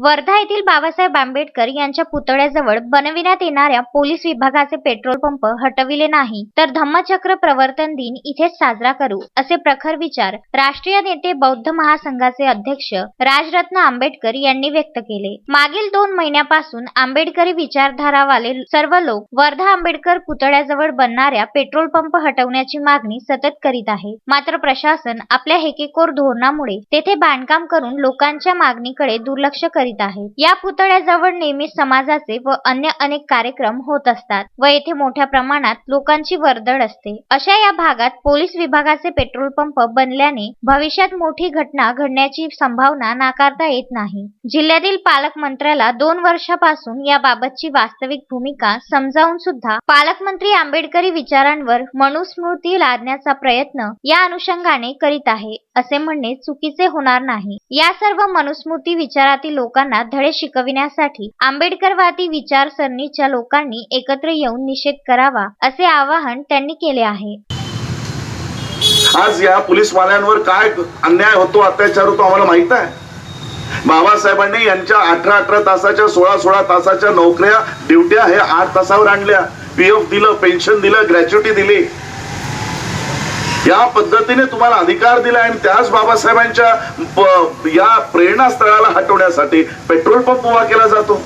वर्धा येथील बाबासाहेब आंबेडकर यांच्या पुतळ्याजवळ बनविण्यात येणाऱ्या पोलीस विभागाचे पेट्रोल पंप हटविले नाही तर धम्मचक्र प्रवर्तन दिन इथेच साजरा करू असे प्रखर विचार राष्ट्रीय नेते बौद्ध महासंघाचे अध्यक्ष राजरत्न आंबेडकर यांनी व्यक्त केले. मागील दोन महिन्यापासून आंबेडकरी विचारधारावाले सर्व लोक वर्धा आंबेडकर पुतळ्याजवळ बनणाऱ्या पेट्रोल पंप हटवण्याची मागणी सतत करीत आहे. मात्र प्रशासन आपल्या हेकेकोर धोरणामुळे तेथे बांधकाम करून लोकांच्या मागणीकडे दुर्लक्ष करीत करीत आहे. या पुतळ्याजवळ नेहमी समाजाचे व अन्य अनेक कार्यक्रम होत असतात व येथे मोठ्या प्रमाणात लोकांची वर्दळ असते. अशा या भागात पोलीस विभागाचे पेट्रोल पंप बनल्याने भविष्यात मोठी घटना घडण्याची संभावना नाकारता येत नाही. जिल्ह्यातील पालकमंत्र्याला दोन वर्षापासून याबाबतची वास्तविक भूमिका समजावून सुद्धा पालकमंत्री आंबेडकरी विचारांवर मनुस्मृती लादण्याचा प्रयत्न या अनुषंगाने करीत आहे असे म्हणणे चुकीचे होणार नाही. या सर्व मनुस्मृती विचारातील लोकांना लोकांना धडे शिकविण्यासाठी आंबेडकरवादी विचारसरणीच्या लोकांनी एकत्र येऊन निषेध करावा असे आवाहन त्यांनी केले आहे. आज या पोलीसवाल्यांवर काय अन्याय होतो अत्याचार होतो आम्हाला माहीत आहे? बाबासाहेबांनी यांच्या अठरा अठरा तासाच्या सोळा सोळा तासाच्या नोकऱ्या ड्युट्या हे आठ तासावर आणल्या. पी एफ दिलं पेन्शन दिलं ग्रॅच्युटी दिली. या पद्धतीने तुम्हाला अधिकार दिला आणि त्याच बाबासाहेबांच्या या प्रेरणास्थळाला हटवण्यासाठी पेट्रोल पंप उभा केला जातो.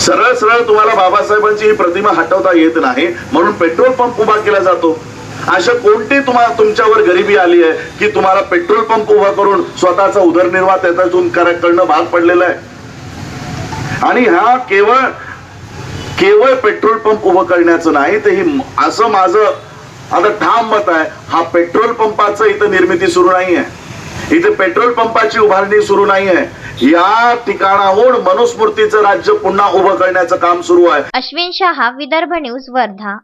सरळ सरळ तुम्हाला बाबासाहेबांची ही प्रतिमा हटवता येत नाही म्हणून पेट्रोल पंप उभा केला जातो. अशा कोणती तुम्हाला तुमच्यावर गरिबी आली आहे की तुम्हाला पेट्रोल पंप उभा करून स्वतःचा उदरनिर्वाह त्याच्यातून करणं भाग पडलेलं आहे? आणि हा केवळ केवळ पेट्रोल पंप उभं करण्याचं नाही ते ही असं माझं आता ठाम मत आहे हा पेट्रोल पंपाचं इथं निर्मिती सुरू नाही आहे इथे पेट्रोल पंपाची उभारणी सुरू नाही आहे या ठिकाणाहून मनुस्मृतीचं राज्य पुन्हा उभं करण्याचं काम सुरू आहे. अश्विन शहा विदर्भ न्यूज वर्धा.